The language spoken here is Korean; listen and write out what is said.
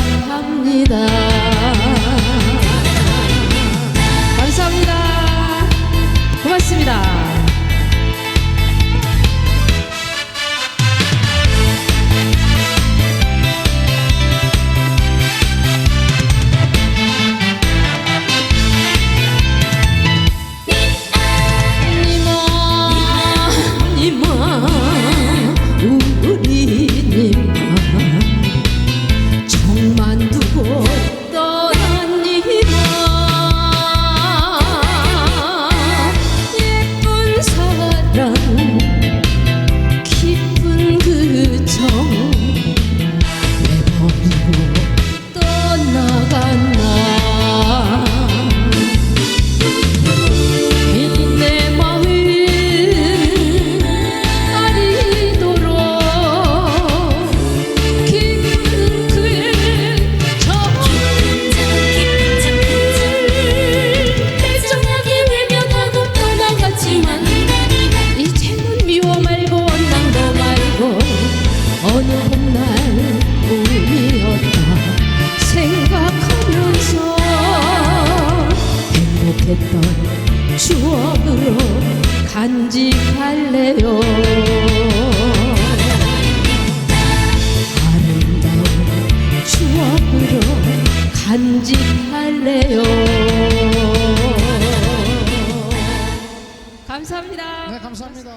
사랑합니다. 수원으로 간직할래요. 아름다운 추억으로 간직할래요. 감사합니다. 네 감사합니다.